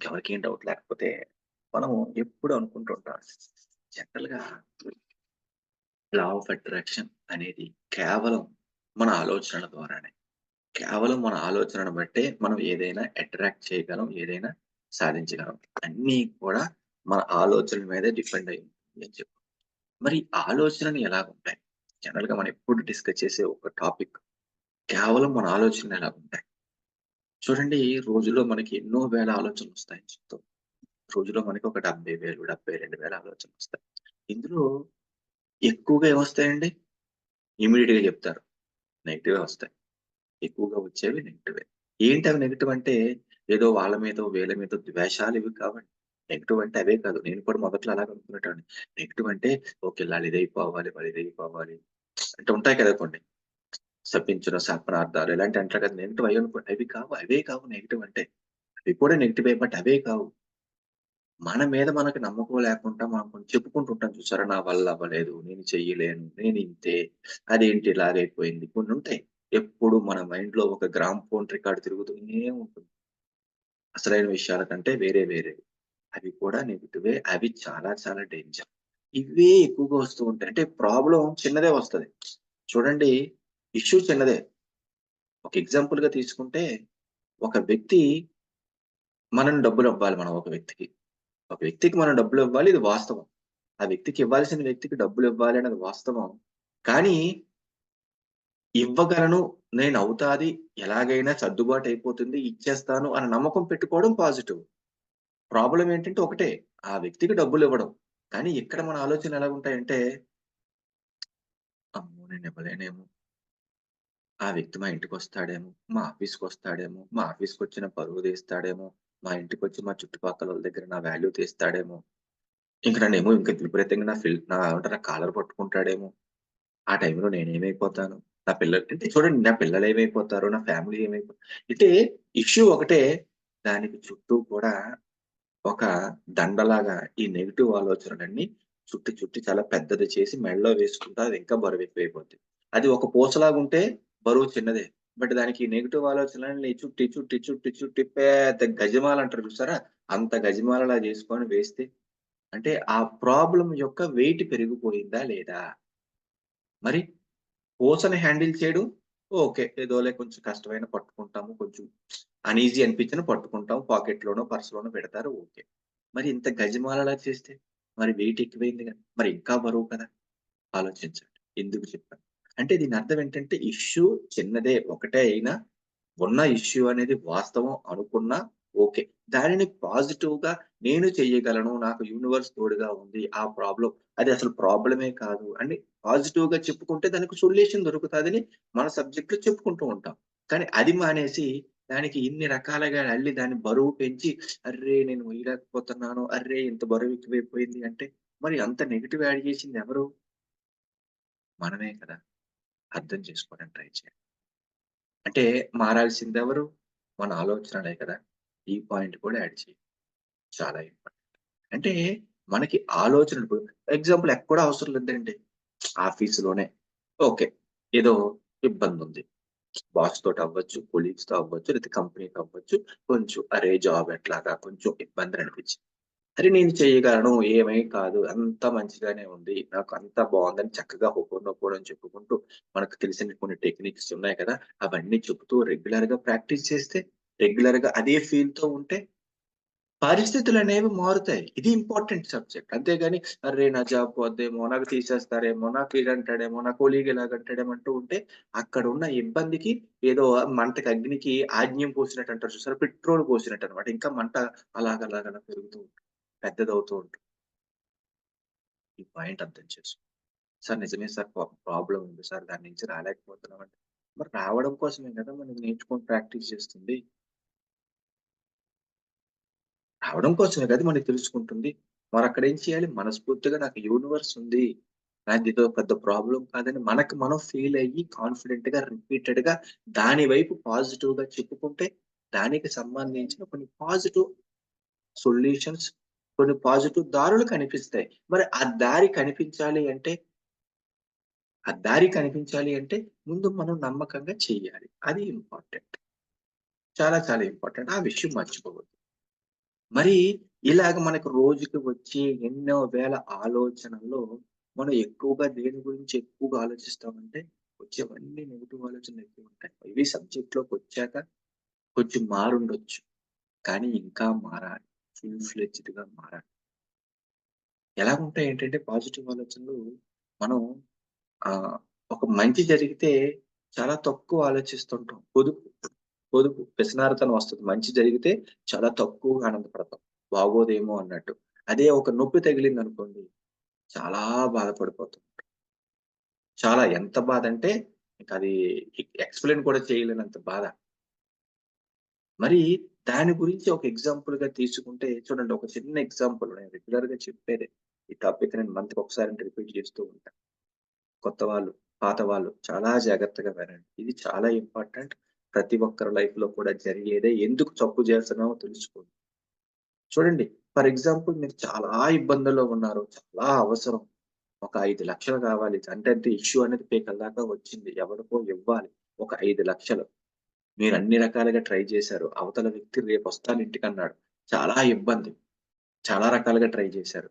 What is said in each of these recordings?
ఇంకెవరికి ఏం డౌట్ లేకపోతే మనం ఎప్పుడు అనుకుంటుంటాం జనరల్‌గా లా ఆఫ్ అట్రాక్షన్ అనేది కేవలం మన ఆలోచనల ద్వారానే. కేవలం మన ఆలోచనను బట్టే మనం ఏదైనా అట్రాక్ట్ చేయగలం. ఏదైనా సాధించగలం. అన్నీ కూడా మన ఆలోచనల మీదే డిపెండ్ అయి ఉంటుంది అని చెప్పి. మరి ఆలోచనలు ఉంటాయి జనరల్‌గా మనం ఎప్పుడు డిస్కస్ చేసే ఒక టాపిక్. కేవలం మన ఆలోచనలు ఎలాగుంటాయి? చూడండి రోజులో మనకి ఎన్నో వేల ఆలోచనలు వస్తాయి చెప్తాం. రోజులో మనకి ఒక డెబ్భై వేలు డెబ్భై రెండు వేల ఆలోచనలు వస్తాయి ఇందులో ఎక్కువగా ఏమొస్తాయండి? గా చెప్తారు. నెగిటివ్ వస్తాయి. ఎక్కువగా వచ్చేవి నెగిటివే ఏంటి అవి నెగిటివ్ అంటే ఏదో వాళ్ళ మీద వీళ్ళ మీద ద్వేషాలు ఇవి కావండి. నెగిటివ్ అంటే అవే కాదు. నేను కూడా మొదట్లో అలాగే అనుకునేటండి నెగిటివ్ అంటే ఓకే. ఈళ్ళు ఇదైపోవాలి, వాళ్ళు ఇదైపోవాలి. అంటే ఉంటాయి కదా కొన్ని. శపించడం, శాపనార్థాలు ఇలాంటి అంటారు కదా! నెగిటివ్ అయ్యి అనుకో అవి కావు. అవే కావు నెగిటివ్ అంటే. అవి కూడా నెగిటివ్ బట్ అవే కావు. మన మీద మనకు నమ్మకం లేకుండా మనం కొన్ని చెప్పుకుంటూ ఉంటాం చూసారా? నా వల్ల అవ్వలేదు. నేను చెయ్యలేను. నేను ఇంతే. అదేంటి ఇలాగైపోయింది. కొన్ని ఉంటాయి. ఎప్పుడు మన మైండ్‌లో ఒక గ్రామ్ ఫోన్ రికార్డ్ తిరుగుతూనే ఉంటుంది. అసలైన విషయాల కంటే వేరే వేరే అవి కూడా నెగిటివే అవి చాలా చాలా డేంజర్. ఇవే ఎక్కువగా వస్తూ ఉంటాయి. అంటే ప్రాబ్లం చిన్నదే వస్తుంది చూడండి ఇష్యూ చిన్నదే. ఒక ఎగ్జాంపుల్‌గా తీసుకుంటే ఒక వ్యక్తి మనం డబ్బులు ఇవ్వాలి మనం ఒక వ్యక్తికి. ఒక వ్యక్తికి మనం డబ్బులు ఇవ్వాలి ఇది వాస్తవం. ఆ వ్యక్తికి ఇవ్వాల్సిన వ్యక్తికి డబ్బులు ఇవ్వాలి అనేది వాస్తవం. కానీ ఇవ్వగలను. నేను అవుతాది ఎలాగైనా సర్దుబాటు అయిపోతుంది. ఇచ్చేస్తాను అన్న నమ్మకం పెట్టుకోవడం పాజిటివ్. ప్రాబ్లం ఏంటంటే ఒకటే. ఆ వ్యక్తికి డబ్బులు ఇవ్వడం కానీ ఇక్కడ మన ఆలోచనలు ఎలాగుంటాయంటే అమ్మో! నేను ఇవ్వలేనేమో. ఆ వ్యక్తి మా ఇంటికి వస్తాడేమో మా ఆఫీస్కి వస్తాడేమో మా ఆఫీస్కి వచ్చిన పరువు తీస్తాడేమో, మా ఇంటికి వచ్చి మా చుట్టుపక్కలోళ్ళ దగ్గర నా వాల్యూ తీస్తాడేమో, ఇంక నన్నేమో ఇంకా విపరీతంగా నా ఫిల్ నా నా కాలర్ పట్టుకుంటాడేమో, ఆ టైంలో నేనేమైపోతాను? నా పిల్లలు అంటే చూడండి నా పిల్లలు ఏమైపోతారు నా ఫ్యామిలీ ఏమైపోతారు అంటే ఇష్యూ ఒకటే. దానికి చుట్టూ కూడా ఒక దండలాగా ఈ నెగిటివ్ ఆలోచనలన్నీ చుట్టి చుట్టి చాలా పెద్దది చేసి మెడలో వేసుకుంటా అది ఇంకా బరువెక్కువైపోద్ది. అది ఒక పూసలాగుంటే బరువు చిన్నదే. బట్ దానికి నెగిటివ్ ఆలోచనలని చుట్టి, చుట్టి, చుట్టి, చుట్టి పెద్ద గజమాల అంటారు చూసారా? అంత గజమాలలా చేసుకొని వేస్తే అంటే ఆ ప్రాబ్లం యొక్క వెయిట్ పెరిగిపోయిందా లేదా? మరి పూసని హ్యాండిల్ చేయడం ఓకే. ఏదోలే కొంచెం కష్టమైన పట్టుకుంటాము. కొంచెం అన్‌ఈజీ అనిపించిన పట్టుకుంటాము పాకెట్‌లోనో, పర్సులోనో పెడతారు ఓకే. మరి ఇంత గజమాలలా చేస్తే మరి వెయిట్ ఎక్కువైంది కదా మరి ఇంకా బరువు కదా! ఆలోచించండి. ఎందుకు చెప్పాను? అంటే దీని అర్థం ఏంటంటే ఇష్యూ చిన్నదే ఒకటే అయినా ఉన్న ఇష్యూ అనేది వాస్తవం అనుకున్నా ఓకే. దానిని పాజిటివ్‌గా నేను చెయ్యగలను. నాకు యూనివర్స్ తోడుగా ఉంది. ఆ ప్రాబ్లం అది అసలు ప్రాబ్లమే కాదు అని పాజిటివ్‌గా చెప్పుకుంటే దానికి సొల్యూషన్ దొరుకుతుందని మన సబ్జెక్ట్‌లో చెప్పుకుంటూ ఉంటాం. కానీ అది మానేసి దానికి ఇన్ని రకాలుగా అల్లి దాన్ని బరువు పెంచి అర్రే! నేను వేయలేకపోతున్నాను అర్రే! ఇంత బరువు ఎక్కువైపోయింది అంటే మరి అంత నెగిటివ్ యాడ్ చేసింది ఎవరు? మనమే కదా! అర్థం చేసుకోవడానికి ట్రై చేయండి. అంటే మారాల్సిందెవరు? మన ఆలోచనలే కదా! ఈ పాయింట్ కూడా యాడ్ చేయండి. చాలా ఇంపార్టెంట్. అంటే మనకి ఆలోచన ఇప్పుడు ఎగ్జాంపుల్ ఎక్కడ అవసరం లేదండి. ఆఫీసులోనే ఓకే. ఏదో ఇబ్బంది ఉంది బాస్ తోటి అవ్వచ్చు, కొలీగ్స్‌తో అవ్వచ్చు, లేతే కంపెనీతో అవ్వచ్చు. కొంచెం అరే! జాబ్ ఎట్లాగా కొంచెం ఇబ్బంది అనిపించింది. అరే! నేను చేయగలను. ఏమీ కాదు. అంత మంచిగానే ఉంది. నాకు అంత బాగుందని చక్కగా హుహున్నొప్పుడని చెప్పుకుంటూ మనకు తెలిసిన కొన్ని టెక్నిక్స్ ఉన్నాయి కదా! అవన్నీ చెప్తూ రెగ్యులర్‌గా ప్రాక్టీస్ చేస్తే, రెగ్యులర్గా అదే ఫీల్తో ఉంటే పరిస్థితులు అనేవి మారుతాయి. ఇది ఇంపార్టెంట్ సబ్జెక్ట్. అంతేగాని అరే నా జాబ్ పోద్దేమో, నాకు తీసేస్తారేమో, నాకు ఇదంటాడేమో, నా కొలీగ్ ఇలాగంటాడేమో అంటూ ఉంటే అక్కడ ఉన్న ఇబ్బందికి ఏదో మంటకి అగ్నికి ఆజ్ఞం పోసినట్టు అంటారు చూసారు పెట్రోల్ పోసినట్టు అనమాట ఇంకా మంట అలాగలాగలా పెరుగుతూ ఉంటుంది. పెద్దదవుతూ ఉంటుంది. ఈ పాయింట్ అర్థం చేసుకో. సార్ నిజమే సార్ ప్రాబ్లం ఉంది సార్. దాని నుంచి రాలేకపోతున్నాం అంటే, మరి రావడం కోసమే కదా మనం నేర్చుకొని ప్రాక్టీస్ చేస్తుంది. రావడం కోసమే కదా మనకి తెలుసుకుంటుంది. మరి అక్కడ ఏం చేయాలి? మనస్ఫూర్తిగా నాకు యూనివర్స్ ఉంది. నాదిదో పెద్ద ప్రాబ్లం కాదని మనకు మనం ఫీల్ అయ్యి కాన్ఫిడెంట్‌గా రిపీటెడ్‌గా దాని వైపు పాజిటివ్‌గా చెప్పుకుంటే, దానికి సంబంధించిన కొన్ని పాజిటివ్ సొల్యూషన్స్, కొన్ని పాజిటివ్ దారులు కనిపిస్తాయి. మరి ఆ దారి కనిపించాలి అంటే ఆ దారి కనిపించాలి అంటే ముందు మనం నమ్మకంగా చేయాలి అది ఇంపార్టెంట్. చాలా చాలా ఇంపార్టెంట్. ఆ విషయం మర్చిపోవద్దు. మరి ఇలాగ మనకు రోజుకి వచ్చే ఎన్నో వేల ఆలోచనల్లో మనం ఎక్కువగా దేని గురించి ఎక్కువగా ఆలోచిస్తామంటే వచ్చేవన్నీ నెగిటివ్ ఆలోచనలు ఎక్కువ ఉంటాయి. ఇవి సబ్జెక్ట్లోకి వచ్చాక కొంచెం మారుండొచ్చు. కానీ ఇంకా మారాలి. ఫుల్ ఫ్లెడ్జ్డ్‌గా మారాలి. ఎలాగుంటాయి ఏంటంటే పాజిటివ్ ఆలోచనలు మనం ఒక మంచి జరిగితే చాలా తక్కువ ఆలోచిస్తుంటాం. పొదుపు, పొదుపు పిసినారితనం వస్తుంది మంచి జరిగితే చాలా తక్కువగా ఆనందపడతాం. బాగోదేమో అన్నట్టు. అదే ఒక నొప్పి తగిలింది అనుకోండి చాలా బాధపడిపోతాం. చాలా ఎంత బాధంటే ఇంకా అది ఎక్స్‌ప్లెయిన్ కూడా చేయలేనంత బాధ. మరి దాని గురించి ఒక ఎగ్జాంపుల్గా తీసుకుంటే చూడండి ఒక చిన్న ఎగ్జాంపుల్ నేను రెగ్యులర్గా చెప్పేదే. ఈ టాపిక్ నేను మంత్‌కి ఒకసారి రిపీట్ చేస్తూ ఉంటాను కొత్త వాళ్ళు, పాత వాళ్ళు చాలా జాగ్రత్తగా వినండి. ఇది చాలా ఇంపార్టెంట్. ప్రతి ఒక్కరి లైఫ్‌లో కూడా జరిగేదే. ఎందుకు తప్పు చేస్తున్నామో తెలుసుకోండి. చూడండి ఫర్ ఎగ్జాంపుల్ మీరు చాలా ఇబ్బందుల్లో ఉన్నారు. చాలా అవసరం. ఒక ఐదు లక్షలు కావాలి. అంటే అంటే ఇష్యూ అనేది పీకల దాకా వచ్చింది. ఎవరికో ఇవ్వాలి. ఒక ఐదు లక్షలు మీరు అన్ని రకాలుగా ట్రై చేశారు. అవతల వ్యక్తి రేపొస్తాను ఇంటికన్నాడు. చాలా ఇబ్బంది. చాలా రకాలుగా ట్రై చేశారు.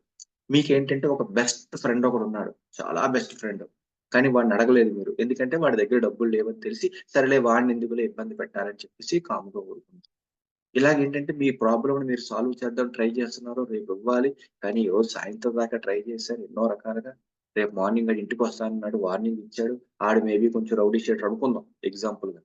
మీకేంటంటే ఒక బెస్ట్ ఫ్రెండ్ ఒకడున్నాడు. చాలా బెస్ట్ ఫ్రెండ్. కానీ వాడిని అడగలేదు మీరు. ఎందుకంటే వాడి దగ్గర డబ్బులు లేవని తెలిసి, సరేలే వాడిని ఎందుకులే ఇబ్బంది పెట్టాలని చెప్పేసి కాముగా ఊరుకున్నారు. ఇలాగేంటంటే మీ ప్రాబ్లమ్‌ని మీరు సాల్వ్ చేద్దాం ట్రై చేస్తున్నారు. రేపు ఇవ్వాలి. కానీ రోజు సాయంత్రం దాకా ట్రై చేశారు ఎన్నో రకాలుగా. రేపు మార్నింగ్ ఆడు ఇంటికొస్తానన్నాడు. వార్నింగ్ ఇచ్చాడు. ఆడు మేబీ కొంచెం రౌడీ షేటర్ అనుకుందాం ఎగ్జాంపుల్‌గా.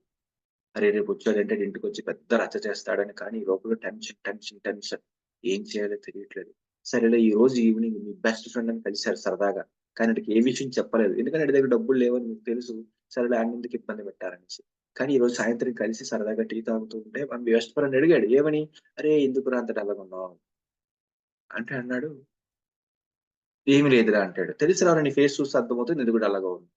అరే! రేపు కూర్చోవాలంటే ఇంటికి వచ్చి పెద్ద రచ్చ చేస్తాడని కానీ ఈ లోపల టెన్షన్, టెన్షన్, టెన్షన్. ఏం చేయాలో తెలియట్లేదు. సరేలే ఈ రోజు ఈవినింగ్ మీ బెస్ట్ ఫ్రెండ్ అని కలిసారు సరదాగా. కానీ ఆడికి ఏ విషయం చెప్పలేదు. ఎందుకంటే దగ్గర డబ్బులు లేవని మీకు తెలుసు. సరేలే ఆడినెందుకు ఇబ్బంది పెట్టారనేసి కానీ ఈ రోజు సాయంత్రం కలిసి సరదాగా టీ తాగుతూ ఉంటే మన బెస్ట్ ఫ్రెండ్ అడిగాడు. ఏమని? "అరేయ్! ఎందుకురా అంత డల్‌గున్నావు?" అంటే అన్నాడు "ఏమి లేదురా" అంటాడు. తెలుసురా నీ ఫేస్ చూస్తే అర్థమవుతుంది ఎందుకు అలాగా ఉంది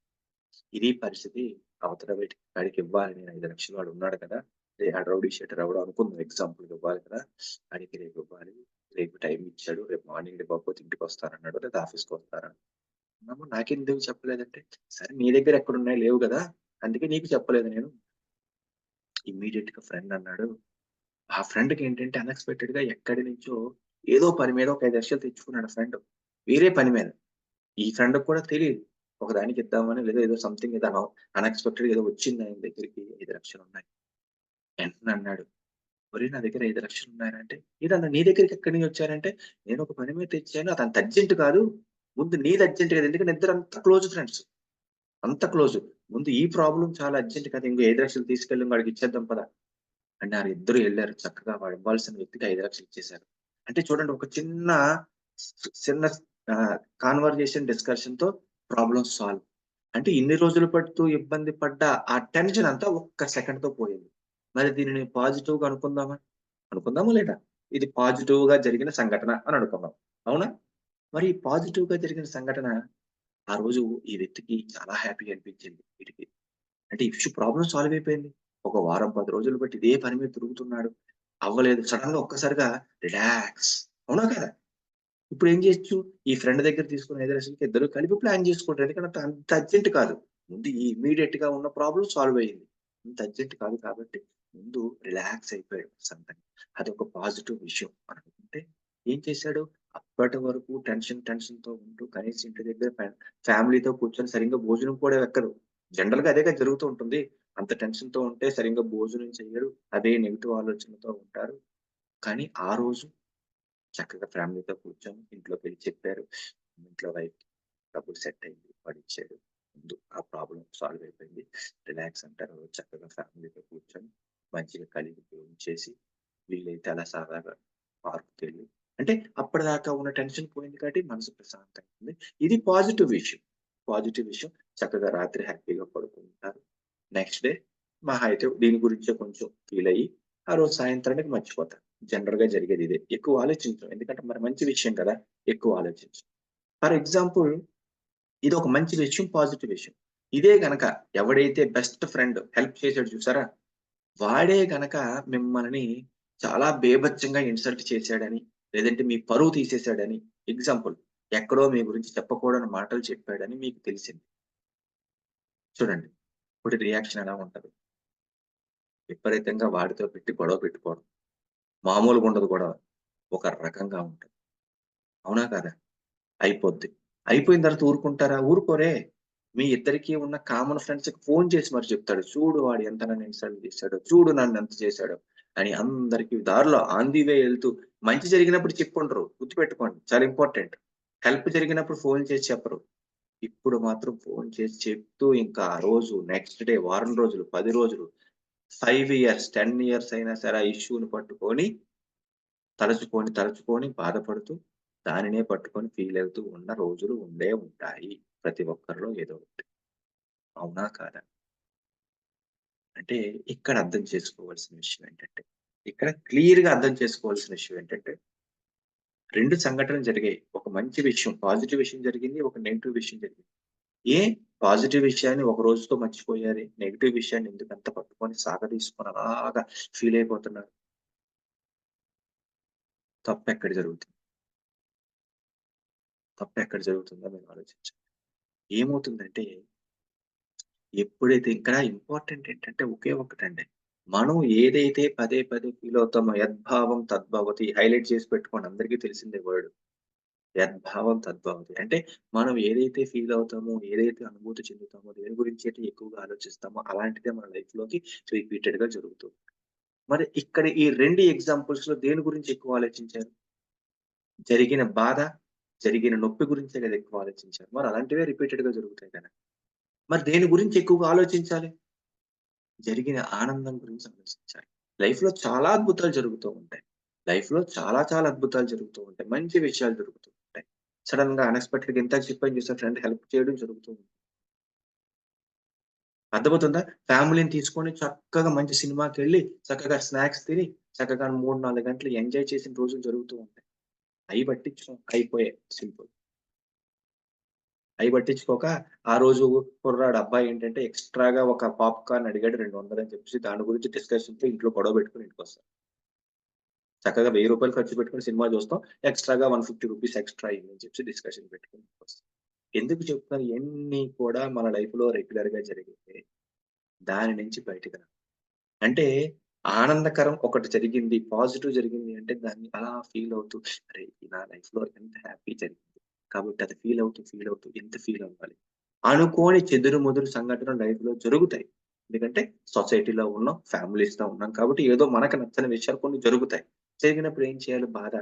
ఇది పరిస్థితి. అవతల వ్యక్తి వాడికివ్వాలి నేను 5,00,000 వాడున్నాడు కదా! ఆడు రౌడీ షెటర్ ఎవడో అనుకుందాం ఎగ్జాంపుల్ ఇవ్వాలి కదా! ఆడికి రేపు ఇవ్వాలి. రేపు టైం ఇచ్చాడు. రేపు మార్నింగ్ ఇవ్వకపోతే ఇంటికొస్తానన్నాడు. లేదా ఆఫీస్‌కొస్తానన్నాడు. అమ్మా! నాకెందుకు చెప్పలేదంటే, సరే నీ దగ్గర ఎక్కడున్నాయి లేవు కదా అందుకే నీకు చెప్పలేదు నేను. ఇమ్మీడియేట్‌గా ఫ్రెండ్ అన్నాడు. ఆ ఫ్రెండ్‌కి ఏంటంటే అన్‌ఎక్స్‌పెక్టెడ్‌గా ఎక్కడి నుంచో ఏదో పని మీద ఒక ఐదు లక్షలు తెచ్చుకున్నాడు ఫ్రెండ్. వేరే పని మీద. ఈ ఫ్రెండ్‌కి కూడా తెలియదు ఒక ఒకదానికి ఇద్దామని లేదా ఏదో సంథింగ్ ఏదో అన్ఎక్స్పెక్టెడ్ ఏదో వచ్చింది ఆయన దగ్గరికి 5,00,000 ఉన్నాయి. వెంటనే అన్నాడు. మరి నా దగ్గర 5,00,000 ఉన్నాయిరా ఇది ఏదన్నా నీ దగ్గరికి ఎక్కడి నుంచి వచ్చారంటే, నేను ఒక పని మీద తెచ్చాను. అది అంత అర్జెంట్ కాదు. ముందు నీది అర్జెంట్ కదా! ఎందుకంటే ఇద్దరు అంత క్లోజ్ ఫ్రెండ్స్. అంత క్లోజ్. ముందు ఈ ప్రాబ్లం చాలా అర్జెంట్ కదా! ఇంకో ఐదు లక్షలు తీసుకెళ్ళి వాడికి ఇచ్చేద్దాం పద. ఆ ఇద్దరు వెళ్ళారు చక్కగా వాడు ఇవ్వాల్సిన వ్యక్తికి 5,00,000 ఇచ్చేసారు. అంటే చూడండి ఒక చిన్న చిన్న కాన్వర్జేషన్ డిస్కషన్తో ప్రాబ్లమ్ సాల్వ్. అంటే ఇన్ని రోజులు పడుతూ ఇబ్బంది పడ్డ ఆ టెన్షన్ అంతా ఒక్క సెకండ్‌తో పోయింది. మరి దీనిని పాజిటివ్‌గా అనుకుందామా? అనుకుందామా లేదా? ఇది పాజిటివ్గా జరిగిన సంఘటన అని అనుకుందాం. అవునా? మరి ఈ పాజిటివ్‌గా జరిగిన సంఘటన ఆ రోజు ఈ వ్యక్తికి చాలా హ్యాపీగా అనిపించింది వీటికి అంటే ఇష్యూ ప్రాబ్లమ్ సాల్వ్ అయిపోయింది. ఒక వారం, పది రోజులు బట్టి ఇదే పని మీద తిరుగుతున్నాడు. అవ్వలేదు. సడెన్‌గా ఒక్కసారిగా రిలాక్స్. అవునా కదా! ఇప్పుడు ఏం చేయొచ్చు? ఈ ఫ్రెండ్ దగ్గర తీసుకున్న హైదరాబాద్కి ఇద్దరు కలిపి ప్లాన్ చేసుకుంటారు. ఎందుకంటే అంత అర్జెంట్ కాదు. ముందు ఈ గా ఉన్న ప్రాబ్లమ్ సాల్వ్ అయింది. అంత అర్జెంట్ కాదు కాబట్టి ముందు రిలాక్స్ అయిపోయాడు ప్రశాంతంగా. అదొక పాజిటివ్ విషయం అనుకుంటే ఏం చేశాడు? అప్పటి వరకు టెన్షన్ టెన్షన్‌తో ఉంటూ కనీసం ఇంటి దగ్గర ఫ్యామిలీతో కూర్చొని సరిగ్గా భోజనం కూడా ఎక్కదు. జనరల్‌గా అదేగా జరుగుతూ ఉంటుంది. అంత టెన్షన్‌తో ఉంటే సరిగ్గా భోజనం చేయడు అదే నెగిటివ్ ఆలోచనతో ఉంటారు. కానీ ఆ రోజు చక్కగా ఫ్యామిలీతో కూర్చొని ఇంట్లోకెళ్ళి చెప్పారు. ఇంట్లో వైఫ్ డబ్బులు సెట్ అయింది. వాడిచ్చాడు. ముందు ఆ ప్రాబ్లం సాల్వ్ అయిపోయింది. రిలాక్స్ అంటారు. చక్కగా ఫ్యామిలీతో కూర్చొని మంచిగా కలిగి చేసి వీలైతే అలా సరదాగా పార్క్‌కెళ్ళి అంటే అప్పటిదాకా ఉన్న టెన్షన్ పోయింది కాబట్టి మనసు ప్రశాంతంగా ఉంది. ఇది పాజిటివ్ విషయం. పాజిటివ్ విషయం. చక్కగా రాత్రి హ్యాపీగా పడుకుంటారు. నెక్స్ట్ డే మహా అయితే దీని గురించే కొంచెం ఫీల్ అయ్యి ఆ రోజు సాయంత్రానికి మర్చిపోతారు. జనరల్‌గా జరిగేది ఇదే. ఎక్కువ ఆలోచించడం ఎందుకంటే మరి మంచి విషయం కదా! ఎక్కువ ఆలోచించడం ఫర్ ఎగ్జాంపుల్ ఇది ఒక మంచి విషయం, పాజిటివ్ విషయం. ఇదే గనక ఎవడైతే బెస్ట్ ఫ్రెండ్ హెల్ప్ చేశాడు చూసారా? వాడే గనక మిమ్మల్ని చాలా బేభత్యంగా ఇన్సల్ట్ చేశాడని, లేదంటే మీ పరువు తీసేసాడని ఎగ్జాంపుల్ ఎక్కడో మీ గురించి చెప్పకూడని మాటలు చెప్పాడని మీకు తెలిసింది. చూడండి. ఇప్పుడు రియాక్షన్ ఎలా ఉంటుంది విపరీతంగా వాడితో పెట్టి గొడవ పెట్టుకోవడం. మామూలుగా ఉండదు గొడవ. ఒక రకంగా ఉంటుంది అవునా కాదా? అయిపోద్ది. అయిపోయిన తర్వాత ఊరుకుంటారా? ఊరుకోరే. మీ ఇద్దరికీ ఉన్న కామన్ ఫ్రెండ్స్‌కి ఫోన్ చేసి మరి చెప్తాడు. చూడు వాడు ఎంత నన్ను ఇన్సల్ట్ చేశాడో, చూడు నన్ను ఎంత చేశాడు అని అందరికి దారిలో ఆన్ ది వే మంచి జరిగినప్పుడు చెప్పుండరు. గుర్తుపెట్టుకోండి. చాలా ఇంపార్టెంట్. హెల్ప్ జరిగినప్పుడు ఫోన్ చేసి చెప్పరు. ఇప్పుడు మాత్రం ఫోన్ చేసి చెప్తూ ఇంకా ఆ రోజు నెక్స్ట్ డే వారం రోజులు, పది రోజులు, ఫైవ్ ఇయర్స్, 10 ఇయర్స్ అయినా సరే ఆ ఇష్యూని పట్టుకొని తలుచుకొని, తలుచుకొని బాధపడుతూ దానినే పట్టుకొని ఫీల్ అవుతూ ఉన్న రోజులు ఉండే ఉంటాయి. ప్రతి ఒక్కరిలో ఏదో ఒకటి. అవునా? కాదా? అంటే ఇక్కడ అర్థం చేసుకోవాల్సిన విషయం ఏంటంటే, ఇక్కడ క్లియర్‌గా అర్థం చేసుకోవాల్సిన విషయం ఏంటంటే రెండు సంఘటనలు జరిగాయి. ఒక మంచి విషయం, పాజిటివ్ విషయం జరిగింది. ఒక నెగిటివ్ విషయం జరిగింది. ఏ పాజిటివ్ విషయాన్ని ఒక రోజుతో మర్చిపోయారు. నెగిటివ్ విషయాన్ని ఎందుకంత పట్టుకొని సాగదీసుకొని అలాగా ఫీల్ అయిపోతున్నారు? తప్పు ఎక్కడ జరుగుతుంది? తప్పు ఎక్కడ జరుగుతుందో మీరు ఆలోచించండి. ఏమవుతుందంటే ఎప్పుడైతే ఇక్కడ ఇంపార్టెంట్ ఏంటంటే ఒకే ఒకటండి. మనం ఏదైతే పదే పదే ఫీల్ అవుతామో యద్భావం తద్భవతి హైలైట్ చేసి పెట్టుకోండి. అందరికీ తెలిసిందే వర్డ్. యద్భావం తద్భవతి. అంటే మనం ఏదైతే ఫీల్ అవుతామో, ఏదైతే అనుభూతి చెందుతామో, దేని గురించి అయితే ఎక్కువగా ఆలోచిస్తామో అలాంటిదే మన లైఫ్‌లోకి రిపీటెడ్‌గా జరుగుతూ మరి ఇక్కడ ఈ 2 ఎగ్జాంపుల్స్‌లో దేని గురించి ఎక్కువ ఆలోచించారు? జరిగిన బాధ, జరిగిన నొప్పి గురించే కదా ఎక్కువ ఆలోచించారు. మరి అలాంటివే రిపీటెడ్‌గా జరుగుతాయి కదా! మరి దేని గురించి ఎక్కువగా ఆలోచించాలి? జరిగిన ఆనందం గురించి ఆలోచించాలి. లైఫ్‌లో చాలా అద్భుతాలు జరుగుతూ ఉంటాయి. లైఫ్‌లో చాలా చాలా అద్భుతాలు జరుగుతూ ఉంటాయి. మంచి విషయాలు జరుగుతూ సడన్గా అన్ఎక్స్పెక్టెడ్గా ఇందాక చెప్పాను చూసారా ఫ్రెండ్ హెల్ప్ చేయడం జరుగుతుంది అర్థమవుతుందా? ఫ్యామిలీని తీసుకొని చక్కగా మంచి సినిమాకి వెళ్ళి చక్కగా స్నాక్స్ తిని, చక్కగా 3, 4 గంటలు ఎంజాయ్ చేసిన రోజులు జరుగుతూ ఉంటాయి. అవి పట్టించుకో అయిపోయాయి. సింపుల్. అవి పట్టించుకోక, ఆ రోజు కుర్రాడు అబ్బాయి ఏంటంటే ఎక్స్‌ట్రాగా ఒక పాప్‌కార్న్ అడిగాడు 200 అని చెప్పేసి దాని గురించి డిస్కషన్‌తో ఇంట్లో గొడవ పెట్టుకుని ఇంటికి వస్తారు చక్కగా వెయ్యి రూపాయలు ఖర్చు పెట్టుకుని సినిమా చూస్తాం. ఎక్స్‌ట్రాగా వన్ ఫిఫ్టీ రూపీస్ ఎక్స్‌ట్రా అని చెప్పేసి డిస్కషన్ పెట్టుకుని ఎందుకు చెప్తున్నాను ఇవన్నీ కూడా మన లైఫ్‌లో రెగ్యులర్‌గా జరిగింది దాని నుంచి బయటకు రా. అంటే ఆనందకరం ఒకటి జరిగింది. పాజిటివ్ జరిగింది అంటే దాన్ని అలా ఫీల్ అవుతూ అరే! నా లైఫ్‌లో ఎంత హ్యాపీ జరిగింది. కాబట్టి అది ఫీల్ అవుతూ, ఫీల్ అవుతూ ఎంత ఫీల్ అవ్వాలి. అనుకోని చెదురు-మదురు సంఘటనలు లైఫ్‌లో జరుగుతాయి. ఎందుకంటే సొసైటీలో ఉన్నాం, ఫ్యామిలీస్‌తో ఉన్నాం కాబట్టి ఏదో మనకు నచ్చని విషయాలు కొన్ని జరుగుతాయి. జరిగినప్పుడు ఏం చేయాలి బాధ?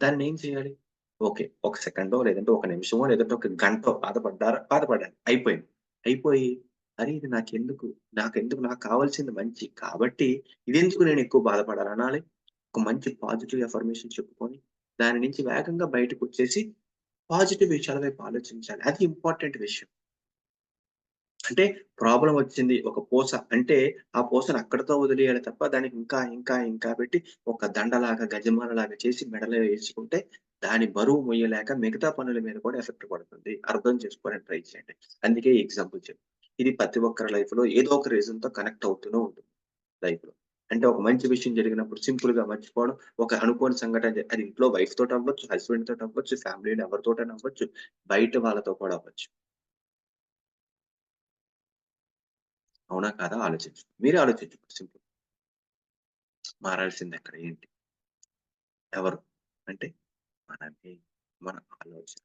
దాన్ని ఏం చేయాలి? ఓకే. ఒక సెకండో లేదంటే ఒక నిమిషమో లేదంటే ఒక గంటో బాధపడ్డారా? బాధపడాలి అయిపోయింది. అయిపోయి అరే! ఇది నాకెందుకు? నాకెందుకు? నాకు కావాల్సింది మంచి. కాబట్టి ఇదెందుకు నేను ఎక్కువ బాధపడాలి అనాలి. ఒక మంచి పాజిటివ్ ఎఫర్మేషన్ చెప్పుకొని దాని నుంచి వేగంగా బయటకు వచ్చేసి పాజిటివ్ విషయాల వైపు ఆలోచించాలి. అది ఇంపార్టెంట్ విషయం. అంటే ప్రాబ్లం వచ్చింది. ఒక పూస అంటే ఆ పూసను అక్కడితో వదిలేయాలి తప్ప దానికి ఇంకా, ఇంకా, ఇంకా పెట్టి ఒక దండలాగా, గజమాలలాగా చేసి మెడలో వేసుకుంటే దాని బరువు మొయ్యలేక మిగతా పనుల మీద కూడా ఎఫెక్ట్ పడుతుంది. అర్థం చేసుకోవడానికి ట్రై చేయండి. అందుకే ఎగ్జాంపుల్ చెప్పి ఇది ప్రతి ఒక్కరి లైఫ్‌లో ఏదో ఒక రీజన్తో కనెక్ట్ అవుతూనే ఉంటుంది లైఫ్లో అంటే ఒక మంచి విషయం జరిగినప్పుడు సింపుల్గా మర్చిపోవడం, ఒక అనుకోని సంఘటన అది ఇంట్లో వైఫ్ తోటి అవ్వచ్చు, హస్బెండ్ తోటి అవ్వచ్చు, ఫ్యామిలీలో ఎవరితోటైనా అవ్వచ్చు, బయట వాళ్ళతో కూడా అవ్వచ్చు. అవునా? కాదా? ఆలోచించు. మీరే ఆలోచించుకోండి సింపుల్. మారాల్సిందెక్కడ ఏంటి? ఎవరు? అంటే మనమే. మన ఆలోచన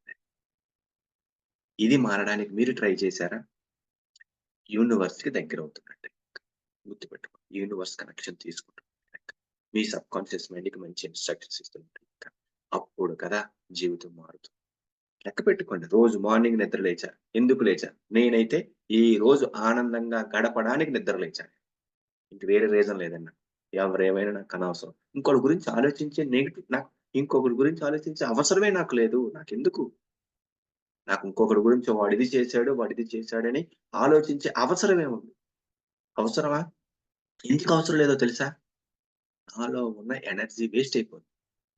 ఇది మారడానికి మీరు ట్రై చేశారా యూనివర్స్‌కి దగ్గరవుతున్నట్టే. గుర్తుపెట్టుకోండి యూనివర్స్ కనెక్షన్ తీసుకుంటున్నట్టు మీ సబ్ కాన్షియస్ మైండ్‌కి మంచి ఇన్‌స్ట్రక్షన్స్ ఇస్తున్నట్టు అప్పుడు కదా జీవితం మారుతుంది. లెక్క పెట్టుకోండి. రోజు మార్నింగ్ నిద్ర లేచా. ఎందుకు లేచా? నేనైతే ఈ రోజు ఆనందంగా గడపడానికి నిద్ర లేచాను. ఇంక వేరే రీజన్ లేదన్నా. ఎవరేమైనా నాకనవసరం. ఇంకొకరి గురించి ఆలోచించే నెగిటివ్ నాకు ఇంకొకరి గురించి ఆలోచించే అవసరమే నాకు లేదు. నాకు ఎందుకు నాకు ఇంకొకరి గురించి వాడు ఇది చేశాడు, వాడు ఇది చేశాడని ఆలోచించే అవసరమేముంది? అవసరమా? ఎందుకు అవసరం లేదో తెలుసా? నాలో ఉన్న ఎనర్జీ వేస్ట్ అయిపోతుంది.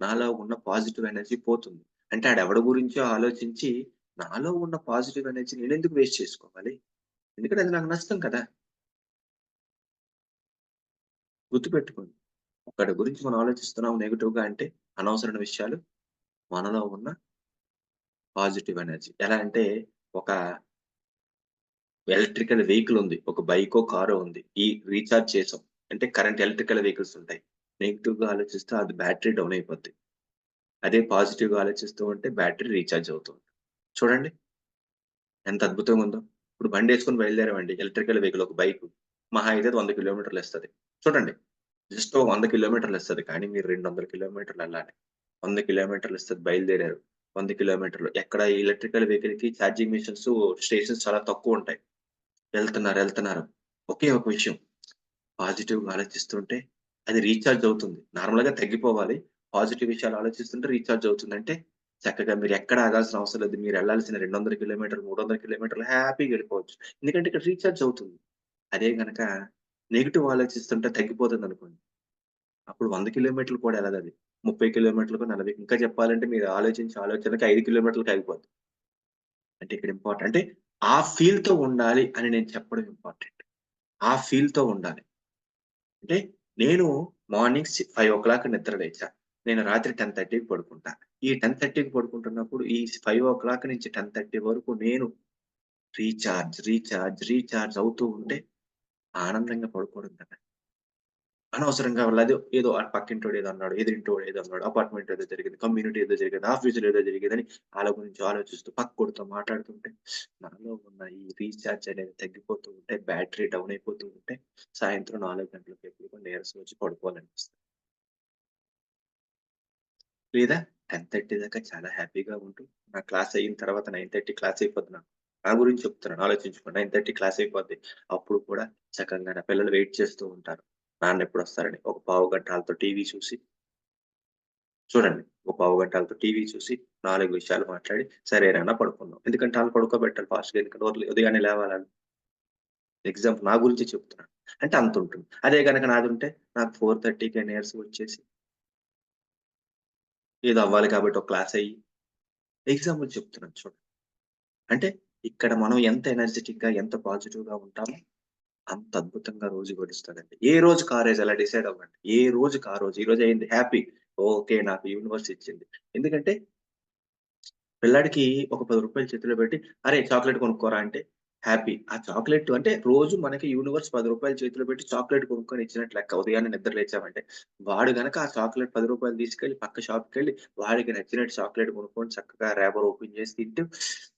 నాలో ఉన్న పాజిటివ్ ఎనర్జీ పోతుంది. అంటే ఆడెవడి గురించో ఆలోచించి నాలో ఉన్న పాజిటివ్ ఎనర్జీ నేను ఎందుకు వేస్ట్ చేసుకోవాలి? ఎందుకంటే అది నాకు నష్టం కదా! గుర్తుపెట్టుకోండి. ఒకటి గురించి మనం ఆలోచిస్తున్నాం నెగిటివ్గా అంటే అనవసరమైన విషయాలు మనలో ఉన్న పాజిటివ్ ఎనర్జీ. ఎలా అంటే ఒక ఎలక్ట్రికల్ వెహికల్ ఉంది. ఒక బైకో, కారో ఉంది. ఈ రీఛార్జ్ చేసాం. అంటే కరెంట్ ఎలక్ట్రికల్ వెహికల్స్ ఉంటాయి. నెగిటివ్గా ఆలోచిస్తే అది బ్యాటరీ డౌన్ అయిపోద్ది. అదే పాజిటివ్‌గా ఆలోచిస్తూ ఉంటే బ్యాటరీ రీఛార్జ్ అవుతుంది. చూడండి. ఎంత అద్భుతంగా ఉందో. ఇప్పుడు బండి వేసుకొని బయలుదేరామండి. ఎలక్ట్రికల్ వెహికల్ ఒక బైకు. మహా అయితే వంద కిలోమీటర్లు వస్తుంది చూడండి. జస్ట్ ఒక వంద కిలోమీటర్లు వస్తుంది కానీ మీరు 200 కిలోమీటర్లు వెళ్ళాలి వంద కిలోమీటర్లు ఇస్తుంది బయలుదేరారు. వంద కిలోమీటర్లు. ఎక్కడ ఈ ఎలక్ట్రికల్ వెహికల్‌కి ఛార్జింగ్ మిషన్స్, స్టేషన్స్ చాలా తక్కువ ఉంటాయి వెళ్తున్నారు వెళ్తున్నారు ఒకే ఒక విషయం. పాజిటివ్‌గా ఆలోచిస్తుంటే అది రీఛార్జ్ అవుతుంది. నార్మల్‌గా తగ్గిపోవాలి. పాజిటివ్ విషయాలు ఆలోచిస్తుంటే రీఛార్జ్ అవుతుంది. అంటే చక్కగా మీరు ఎక్కడ ఆగాల్సిన అవసరం లేదు. మీరు వెళ్ళాల్సిన రెండు వందల కిలోమీటర్లు, 300 కిలోమీటర్లు హ్యాపీగా వెళ్ళిపోవచ్చు ఎందుకంటే ఇక్కడ రీఛార్జ్ అవుతుంది. అదే గనక నెగిటివ్ ఆలోచిస్తుంటే తగ్గిపోతుంది అనుకోండి అప్పుడు వంద కిలోమీటర్లు కూడా వెళ్ళదు అది ముప్పై కిలోమీటర్లకు, 40 ఇంకా చెప్పాలంటే మీరు ఆలోచించి ఆలోచనకి 5 కిలోమీటర్లకి ఆగిపోద్ది. అంటే ఇక్కడ ఇంపార్టెంట్ అంటే ఆ ఫీల్‌తో ఉండాలి అని నేను చెప్పడం ఇంపార్టెంట్. ఆ ఫీల్‌తో ఉండాలి. అంటే నేను మార్నింగ్ సి 5:00 నిద్ర లేచా. నేను రాత్రి 10:30కి పడుకుంటా. ఈ 10:30కి పడుకుంటున్నప్పుడు ఈ 5:00 నుంచి 10:30 వరకు నేను రీఛార్జ్ రీఛార్జ్ రీఛార్జ్ అవుతూ ఉంటే ఆనందంగా పడుకోవడం కదా! అనవసరంగా లేదు ఏదో పక్కింటోడు ఏదో అన్నాడు, ఎదురింటోడు ఏదో అన్నాడు, అపార్ట్‌మెంట్ ఏదో జరిగింది, కమ్యూనిటీ ఏదో జరిగింది, ఆఫీస్‌లో ఏదో జరిగిందని వాళ్ళ గురించి ఆలోచిస్తూ పక్కోడితో మాట్లాడుతుంటే నాలో ఉన్న ఈ రీఛార్జ్ అనేది తగ్గిపోతూ ఉంటే, బ్యాటరీ డౌన్ అయిపోతూ ఉంటే సాయంత్రం నాలుగు గంటలకు ఎప్పుడుకో నీరసం వచ్చి పడుకోవాలనిపిస్తుంది లేదా 10:30 దాకా చాలా హ్యాపీగా ఉంటూ నా క్లాస్ అయిన తర్వాత 9:30 క్లాస్ అయిపోద్ది నాకు. నా గురించి చెప్తున్నాను ఆలోచించుకోండి. 9:30 క్లాస్ అయిపోద్ది. అప్పుడు కూడా చక్కగా నా పిల్లలు వెయిట్ చేస్తూ ఉంటారు. నాన్న ఎప్పుడొస్తారని. ఒక పావు గంటలతో టీవీ చూసి చూడండి. ఒక పావు గంటలతో టీవీ చూసి నాలుగు విషయాలు మాట్లాడి సరే నాన్న ఎందుకంటే వాళ్ళు పడుకోబెట్టాలి ఫాస్ట్‌గా ఎందుకంటే ఉదయాన్నే లేవాలని ఎగ్జాంపుల్ నా గురించి చెప్తున్నాను. అంటే అంత ఉంటుంది అదే గనక నాదుంటే నాకు ఫోర్ 4:30కే నీరసం వచ్చేసి ఇది అవ్వాలి కాబట్టి ఒక క్లాస్ అయ్యి ఎగ్జాంపుల్ చెప్తున్నాను చూడండి. అంటే ఇక్కడ మనం ఎంత ఎనర్జిటిక్‌గా, ఎంత పాజిటివ్‌గా ఉంటామో అంత అద్భుతంగా రోజు గడుస్తదండి. ఏ రోజు ఆ అలా డిసైడ్ అవ్వండి. ఏ రోజు ఆ రోజు. ఈ రోజు అయింది హ్యాపీ. ఓకే. నాకు యూనివర్స్ ఇచ్చింది. ఎందుకంటే పిల్లాడికి ఒక పది రూపాయలు చేతిలో పెట్టి, అరే చాక్లెట్ కొనుక్కోరా" అంటే హ్యాపీ. ఆ చాక్లెట్ అంటే రోజు మనకి యూనివర్స్ పది రూపాయలు చేతిలో పెట్టి చాక్లెట్ కొనుక్కొని ఇచ్చినట్టు లెక్క. ఉదయాన్నే నిద్ర లేచామంటే. వాడు గనక ఆ చాక్లెట్ పది రూపాయలు తీసుకెళ్ళి పక్క షాప్కి వెళ్ళి వాడికి నచ్చినట్టు చాక్లెట్ కొనుక్కొని చక్కగా ర్యాపర్ ఓపెన్ చేసి తింటూ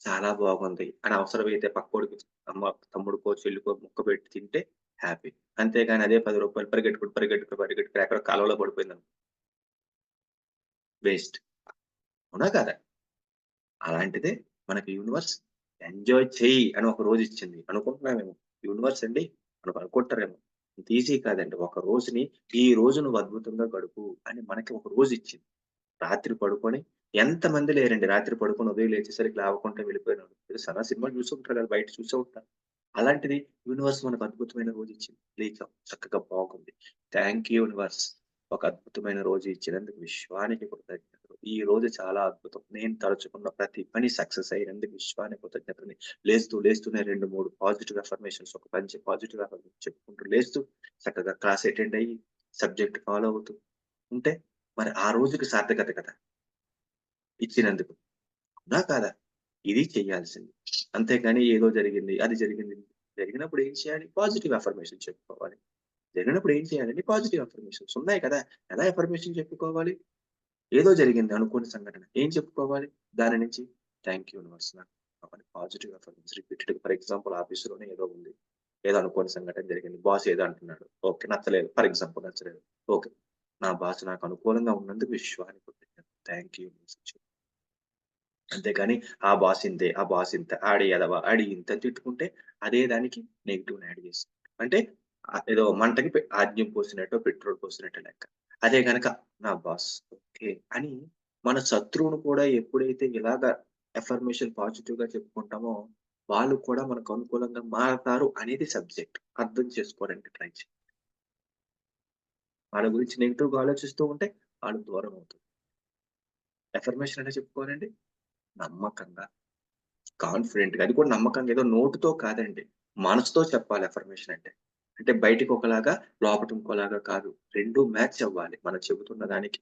చాలా బాగుంది అని అవసరమైతే పక్కోడికి అమ్మ తమ్ముడికో, చెల్లికో ముక్క పెట్టి తింటే హ్యాపీ. అంతేగాని అదే రూ. 10 పరిగెట్టుకుంటూ, పరిగెట్టుకుంటూ, పరిగెట్టుకుంటూ ఎక్కడో కాలువలో పడిపోయింది వేస్ట్. అవునా కదా అలాంటిదే మనకి యూనివర్స్ ఎంజాయ్ చేయి అని ఒక రోజు ఇచ్చింది. అనుకుంటున్నామేమో యూనివర్స్ అండి మనకు అనుకుంటారేమో. ఇంత ఈజీ కాదండి. ఒక రోజుని ఈ రోజు నువ్వు అద్భుతంగా గడుపు అని మనకి ఒక రోజు ఇచ్చింది. రాత్రి పడుకొని ఎంతమంది లేరండి రాత్రి పడుకొని ఉదయం లేచేసరికి లేవకుండా వెళ్ళిపోయినోళ్ళు. తెలుసా? సినిమా చూసే ఉంటారు కదా! బయట చూసే ఉంటారు. అలాంటిది యూనివర్స్ మనకు అద్భుతమైన రోజు ఇచ్చింది. లేచాం. చక్కగా బాగుంది. Thank you universe. ఒక అద్భుతమైన రోజు ఇచ్చినందుకు విశ్వానికి కృతజ్ఞతలు. ఈ రోజు చాలా అద్భుతం. నేను తలుచుకున్న ప్రతి పని సక్సెస్ అయ్యేందుకు విశ్వాన్ని కృతజ్ఞతని లేస్తూ లేస్తూనే 2, 3 పాజిటివ్ అఫర్మేషన్స్ ఒక మంచి పాజిటివ్ అఫర్మేషన్ చెప్పుకుంటూ లేస్తూ చక్కగా క్లాస్ అటెండ్ అయ్యి సబ్జెక్ట్ ఫాలో అవుతూ ఉంటే మరి ఆ రోజుకి సార్థకత కదా! ఇచ్చినందుకు. నా కాదా? ఇది చేయాల్సింది. అంతేగాని ఏదో జరిగింది, అది జరిగింది. జరిగినప్పుడు ఏం చేయాలి? పాజిటివ్ అఫర్మేషన్ చెప్పుకోవాలి. జరిగినప్పుడు ఏం చేయాలండి? పాజిటివ్ అఫర్మేషన్స్ ఉన్నాయి కదా! ఎలా అఫర్మేషన్ చెప్పుకోవాలి? ఏదో జరిగింది అనుకోని సంఘటన. ఏం చెప్పుకోవాలి? దాని నుంచి థ్యాంక్ యూ యూనివర్స్ నాకు అవన్నీ positive affirmations repeated for example ఆఫీసులోనే ఏదో ఉంది. ఏదో అనుకోని సంఘటన జరిగింది. బాస్ ఏదో అంటున్నాడు. ఓకే. నచ్చలేదు. ఫర్ ఎగ్జాంపుల్ నచ్చలేదు. ఓకే. నా బాస్ నాకు అనుకూలంగా ఉన్నందుకు విశ్వానికి థ్యాంక్ యూ యూనివర్స్ అంతేగాని ఆ బాస్ ఇంతే, ఆ బాస్ ఇంత, ఆడి ఎదవ, ఆడి ఇంత తిట్టుకుంటే అదే దానికి నెగిటివ్ యాడ్ చేస్తుంది అంటే ఏదో మంటకి ఆజ్ఞం పోసినట్టు పెట్రోల్ పోసినట్టు లెక్క. అదే గనక నా బాస్ ఓకే. అని మన శత్రువును కూడా ఎప్పుడైతే ఇలాగ పాజిటివ్గా చెప్పుకుంటామో, వాళ్ళు కూడా మనకు అనుకూలంగా మారతారు అనేది సబ్జెక్ట్. అర్థం చేసుకోవడానికి ట్రై చేయండి. వాళ్ళ గురించి నెగెటివ్‌గా ఆలోచిస్తూ ఉంటే వాళ్ళు దూరం అవుతుంది ఎఫర్మేషన్ అంటే చెప్పుకోవాలండి? నమ్మకంగా, కాన్ఫిడెంట్‌గా అది కూడా నమ్మకంగా ఏదో నోటుతో కాదండి. మనసుతో చెప్పాలి ఎఫర్మేషన్ అంటే. అంటే బయటికి ఒకలాగా, లోపట ఇంకోలాగా కాదు. 2 మ్యాచ్ అవ్వాలి. మనం చెబుతున్న దానికి.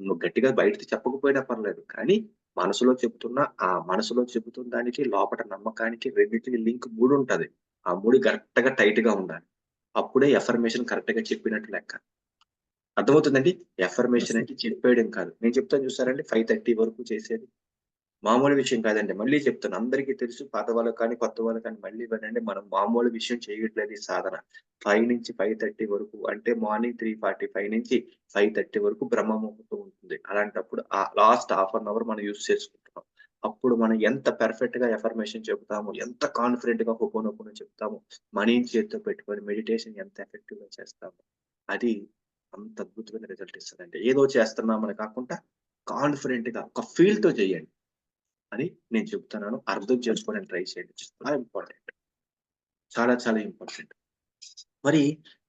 నువ్వు గట్టిగా బయటకి చెప్పకపోయినా పర్లేదు. కానీ మనసులో చెప్తున్న ఆ మనసులో చెబుతున్న దానికి, లోపట నమ్మకానికి రెండిటికి లింక్ 3 ఉంటది. ఆ 3 కరెక్ట్‌గా టైట్‌గా ఉండాలి. అప్పుడే అఫర్మేషన్ కరెక్ట్‌గా చెప్పినట్టు లెక్క. అర్థమవుతుందండి? ఎఫర్మేషన్ అంటే చెప్పేయడం కాదు. నేను చెప్తాను చూసారండి 5:30 వరకు చేసేది. మామూలు విషయం కాదండి. మళ్ళీ చెప్తాను. అందరికీ తెలుసు పాత వాళ్ళకి కానీ, కొత్త వాళ్ళకి కానీ మళ్ళీ వినండి. మనం మామూలు విషయం చేయట్లేదు ఈ సాధన. 5-5:30 వరకు అంటే మార్నింగ్ 3:45 నుంచి 5:30 వరకు బ్రహ్మ ముహూర్తం ఉంటుంది. అలాంటప్పుడు ఆ లాస్ట్ హాఫ్ అన్ అవర్ మనం యూస్ చేసుకుంటున్నాం. అప్పుడు మనం ఎంత పర్ఫెక్ట్‌గా ఎఫర్మేషన్ చెప్తాము, ఎంత కాన్ఫిడెంట్గా హోపోనోపోనో చెప్తాము, మనీని చేతితో పెట్టుకొని మెడిటేషన్ ఎంత ఎఫెక్టివ్‌గా చేస్తాము. అది అంత అద్భుతమైన రిజల్ట్ ఇస్తుందండి ఏదో చేస్తున్నామని కాకుండా కాన్ఫిడెంట్గా ఒక ఫీల్తో చేయండి. అని నేను చెప్తున్నాను. అర్థం చేసుకోవడానికి ట్రై చేయండి. చాలా ఇంపార్టెంట్. చాలా చాలా ఇంపార్టెంట్. మరి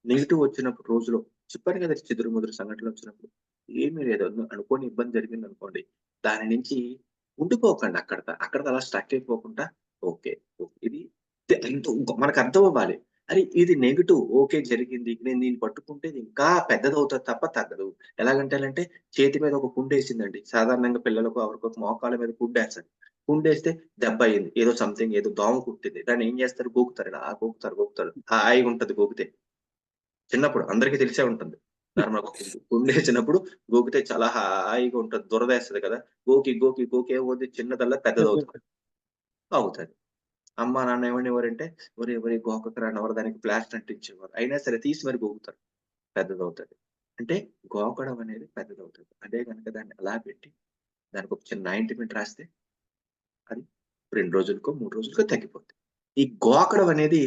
నెగిటివ్ వచ్చినప్పుడు రోజులో చెప్పాను కదా! చెదురుమదురు సంఘటనలు వచ్చినప్పుడు ఏమీ లేదు. అనుకోని ఇబ్బంది జరిగింది అనుకోండి దాని నుంచి ఉండిపోకండి అక్కడ అక్కడ అలా స్ట్రక్ అయిపోకుండా ఓకే. ఓకే. ఇది ఎంతో మనకు అర్థం అవ్వాలి. అరే! ఇది నెగెటివ్ ఓకే జరిగింది. నేను దీన్ని పట్టుకుంటే ఇంకా పెద్దదవుతది తప్ప తగ్గదు. ఎలాగంటేనంటే చేతి మీద ఒక పుండేసిందండి. సాధారణంగా పిల్లలకు ఎవరికో మోకాళ్ళ మీద పుండేస్తది. పుండేస్తే దెబ్బ అయింది. ఏదో సంథింగ్ ఏదో దోమ కుట్టింది. దాన్ని ఏం చేస్తారు? గోకుతారు. ఇలా గోకుతారు, గోకుతారు. హాయిగా ఉంటది గోకితే. చిన్నప్పుడు అందరికీ తెలిసే ఉంటుంది. నార్మల్‌గా పుండేసినప్పుడు గోకితే చాలా హాయిగా ఉంటది. దురదేస్తది కదా! గోకి, గోకి, గోకి ఏమవుద్ది చిన్నదల్లా పెద్దదవుతది. అవుతది. అమ్మ, నాన్న ఏమనేవారంటే ఒరేయ్! ఒరేయ్! ఎవరు దానికి ప్లాస్టర్ అంటించేవారు. అయినా సరే తీసి మరి గోకుతారు. పెద్దదవుతుంది అంటే గోకడం అనేది పెద్దదవుతుంది అదే కనుక దాన్ని అలా పెట్టి దానికి ఒక చిన్న ఆయింట్‌మెంట్ రాస్తే అది రెండు రోజులకో, మూడు రోజులకో తగ్గిపోతుంది ఈ గోకడం అనేది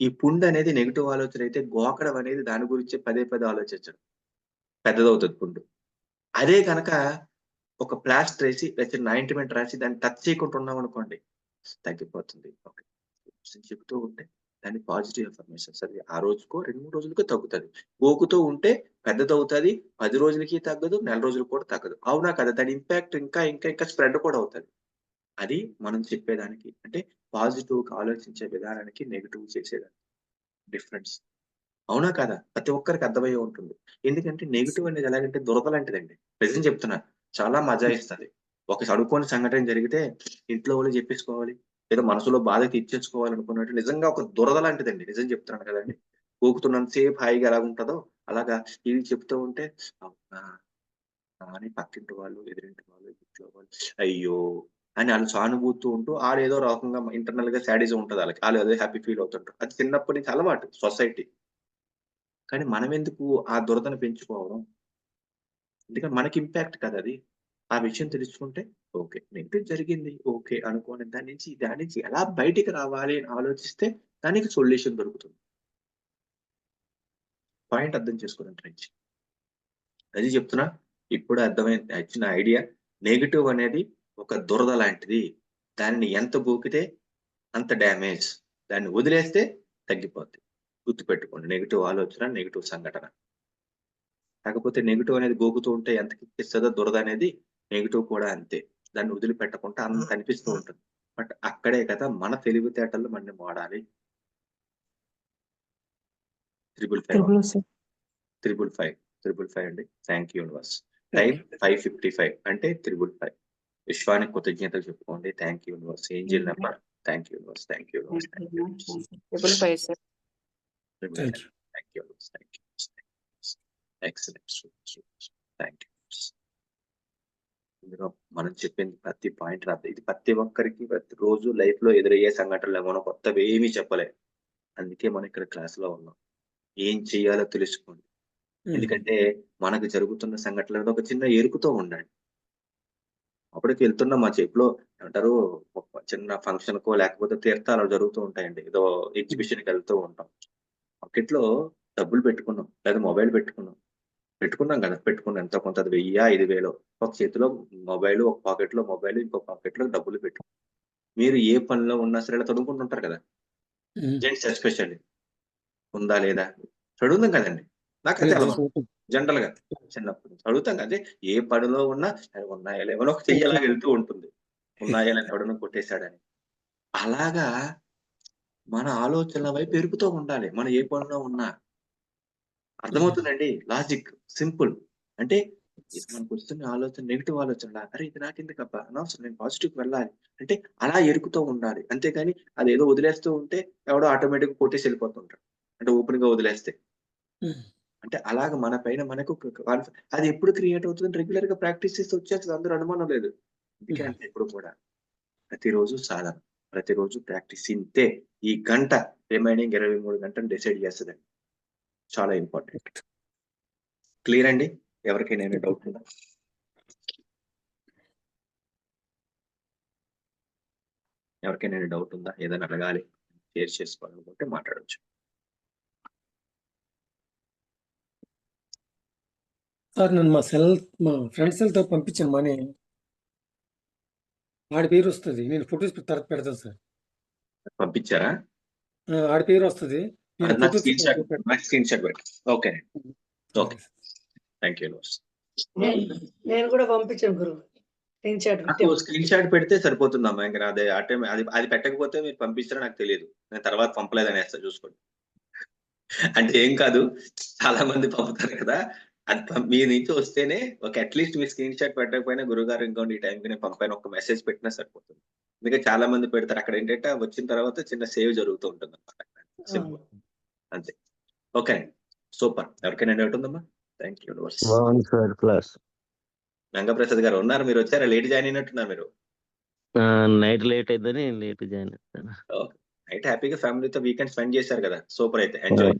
ఈ పుండనేది నెగిటివ్ ఆలోచన అయితే గోకడం అనేది దాని గురించి పదే పదే ఆలోచించడం. పెద్దదవుతుంది పుండు. అదే కనుక ఒక ప్లాస్టర్ వేసి లేకపోతే చిన్న రాసి దాన్ని టచ్ చేయకుండా ఉన్నామనుకోండి తగ్గిపోతుంది. ఓకే. చెప్తూ ఉంటే దాన్ని పాజిటివ్ ఎఫర్మేషన్స్ అది ఆ రోజుకో, 2, 3 రోజులకో తగ్గుతుంది గోకుతూ ఉంటే పెద్దదవుతది. 10 రోజులకి తగ్గదు. నెల రోజులకు కూడా తగ్గదు. అవునా కదా! దాని ఇంపాక్ట్ ఇంకా ఇంకా ఇంకా స్ప్రెడ్ కూడా అవుతుంది అది మనం చెప్పేదానికి అంటే పాజిటివ్ ఆలోచించే విధానానికి, నెగిటివ్ చేసేదానికి డిఫరెన్స్. అవునా కదా ప్రతి ఒక్కరికి అర్థమయ్యే ఉంటుంది. ఎందుకంటే నెగిటివ్ అనేది ఎలాగంటే దురద లాంటిదండి. నిజం చెప్తున్నా. చాలా మజా ఇస్తుంది ఒక అనుకోని సంఘటన జరిగితే ఇంట్లో వాళ్ళు చెప్పేసుకోవాలి. ఏదో మనసులో బాధ తీర్చేసుకోవాలనుకున్నట్టు నిజంగా ఒక దురద లాంటిదండి. నిజం చెప్తున్నాను కదండీ! గోకుతున్నంత సేపు హాయిగా ఉంటుందో అలాగా ఇవి చెప్తూ ఉంటే అవునా! అని పక్కింటి వాళ్ళు, ఎదురింటి వాళ్ళు, ఇంట్లో వాళ్ళు అయ్యో! అని వాళ్ళు సానుభూతితో ఉంటూ వాళ్ళు ఏదో రకంగా ఇంటర్నల్‌గా సాడిజం ఉంటది వాళ్ళకి వాళ్ళు ఏదో హ్యాపీ ఫీల్ అవుతుంటారు. అది చిన్నప్పటి నుంచి అలవాటు సొసైటీ. కానీ మనం ఎందుకు ఆ దురదను పెంచుకోవడం? ఎందుకంటే మనకి ఇంపాక్ట్ కదా అది. ఆ విషయం తెలుసుకుంటే ఓకే. నెగిటివ్ జరిగింది. ఓకే. అనుకోని దాని నుంచి దాని నుంచి ఎలా బయటికి రావాలి అని ఆలోచిస్తే దానికి సొల్యూషన్ దొరుకుతుంది. పాయింట్ అర్థం చేసుకోవడానికి ట్రై అది చెప్తున్నా. ఇప్పుడు అర్థమైంది. వచ్చిన ఐడియా నెగిటివ్ అనేది ఒక దురద లాంటిది. దానిని ఎంత గోకితే అంత డ్యామేజ్. దాన్ని వదిలేస్తే తగ్గిపోద్ది. గుర్తుపెట్టుకోండి. నెగిటివ్ ఆలోచన, నెగిటివ్ సంఘటన. కాకపోతే నెగిటివ్ అనేది గోకుతూ ఉంటే ఎంత కిక్కిస్తదో దురద అనేది నెగెటివ్ కూడా అంతే. దాన్ని వదిలిపెట్టకుండా అంత అనిపిస్తూ ఉంటుంది. బట్ అక్కడే కదా మన తెలివితేటలు మనని వాడాలి. Triple five triple five triple five అండి. Thank you universe. టైం 5:55 అంటే త్రిబుల్ ఫైవ్. విశ్వానికి కృతజ్ఞతలు చెప్పుకోండి. Thank you universe. Angel number. Thank you universe. Thank you universe. Thank you five five. You. Thank you universe. ఇందులో మనం చెప్పింది ప్రతి point రాద్దాం. ఇది ప్రతి ఒక్కరికి ప్రతిరోజు లైఫ్‌లో ఎదురయ్యే సంఘటనలే. మనం కొత్తవి ఏమి చెప్పలే. అందుకే మనం ఇక్కడ క్లాస్‌లో ఉన్నాం. ఏం చేయాలో తెలుసుకోండి. ఎందుకంటే మనకు జరుగుతున్న సంఘటనలు ఒక చిన్న ఎరుకుతో ఉండండి. అప్పటికి వెళ్తున్న మా చేతిలో ఏమంటారు ఒక చిన్న ఫంక్షన్‌కో లేకపోతే తీర్థాలు జరుగుతూ ఉంటాయండి. ఏదో ఎగ్జిబిషన్‌కి వెళ్తూ ఉంటాం. పాకెట్‌లో డబ్బులు పెట్టుకున్నాం. లేదా మొబైల్ పెట్టుకున్నాం. పెట్టుకున్నాం కదా! పెట్టుకున్నాం ఎంతో కొంత అది 1000 5000 ఒక చేతిలో మొబైల్, ఒక పాకెట్‌లో మొబైల్, ఇంకో పాకెట్‌లో డబ్బులు పెట్టు మీరు ఏ పనిలో ఉన్నా సరే ఇలా కదా! Gents especially. ఉందా లేదా? అడుగుతాం కదండీ! నాకదే లేదు. అలవాటు. జనరల్‌గా చిన్నప్పటి నుంచి అడుగుతాం కదా! అదే ఏ పనిలో ఉన్నా ఉన్నాయా లేవా అని ఒక చెయ్యి అలాగా వెళ్తూ ఉంటుంది. ఉన్నాయా లేదా ఎవడన్నా కొట్టేసాడని. అలాగా మన ఆలోచనల వైపు ఎరుకుతూ ఉండాలి. మనం ఏ పనిలో ఉన్నా. అర్థమవుతుందండి? Logic simple. అంటే ఇది మనకొస్తున్న ఆలోచన నెగెటివ్ ఆలోచనలా? అరే! ఇది నాకెందుకబ్బా! అనవసరం నేను పాజిటివ్‌కి వెళ్ళాలి. అంటే అలా ఎరుకుతూ ఉండాలి. అంతేగాని అదేదో వదిలేస్తూ ఉంటే ఎవడో ఆటోమేటిక్‌గా కొట్టేసి వెళ్ళిపోతుంటాడు. అంటే ఓపెన్‌గా వదిలేస్తే. హ్మ్. అంటే అలాగ మన పైన మనకు అది ఎప్పుడు క్రియేట్ అవుతుందంటే రెగ్యులర్‌గా ప్రాక్టీస్ చేస్తే వచ్చేస్తది అందులో అనుమానం లేదు. అందుకే అంటే ఎప్పుడు కూడా ప్రతిరోజు సాధన. ప్రతిరోజు ప్రాక్టీస్ ఇంతే. ఈ గంట రిమైనింగ్ 23 గంటలు డిసైడ్ చేస్తదండి. చాలా ఇంపార్టెంట్. క్లియర్ అండి? ఎవరికైనా ఏమైనా డౌట్ ఉందా? ఎవరికైనా డౌట్ ఉందా? ఏదైనా అడగాలి, షేర్ చేసుకోవాలనుకుంటే మాట్లాడొచ్చు. సార్ నేను మా సెల్ మా ఫ్రెండ్ సెల్‌తో పంపించాను మనీ. ఆడి పేరొస్తది. నేను ఫోటోస్ తర్వాత పెడతాను సార్. పంపించారా? ఆడి. నేను అది నాకు స్క్రీన్ షాట్ పెడతాను. నాకు స్క్రీన్ షాట్ పెట్టు. ఓకేనండి. ఓకే. Thank you. నేను కూడా పంపించాను గురువు. Screen shot. స్క్రీన్ పెడితే సరిపోతుందమ్మా. ఇంక నాది ఆ టైం అది అది పెట్టకపోతే మీరు పంపించారో నాకు తెలీదు. నేను తర్వాత పంపలేదనేస్తా చూసుకోండి. అంటే ఏం కాదు. చాలా మంది పంపుతారు కదా! అది మీ నుంచి వస్తేనే ఒక అట్‌లీస్ట్ మీరు స్క్రీన్ షాట్ పెట్టకపోయినా గురువుగారు ఇంకోండి ఈ టైంకి నేను పంపాను ఒక మెసేజ్ పెట్టినా సరిపోతుంది. ఎందుకంటే చాలా మంది పెడతారు. అక్కడ ఏంటంటే వచ్చిన తర్వాత చిన్న సేవ్ జరుగుతూ ఉంటుందన్నమాట. సింపుల్. అంతే. ఓకే. సూపర్. ఎవరికైనా డౌట్ ఉందమ్మా? Thank you universe. Sir class. Gangaprasad గారు ఉన్నారు. మీరు వచ్చారా? లేట్ జాయిన్ అయినట్టున్నారు మీరు. నైట్ లేట్ అయిద్దని లేట్ జాయిన్. ఓకే. నైట్ హ్యాపీగా ఫ్యామిలీతో వీకెండ్ స్పెండ్ చేశారు కదా! సూపర్ అయితే. ఎంజాయ్.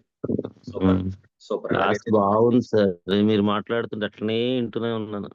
సూపర్. సూపర్. బాగుంది సార్. మీరు మాట్లాడుతుంటే అట్లనే వింటూనే ఉన్నాను.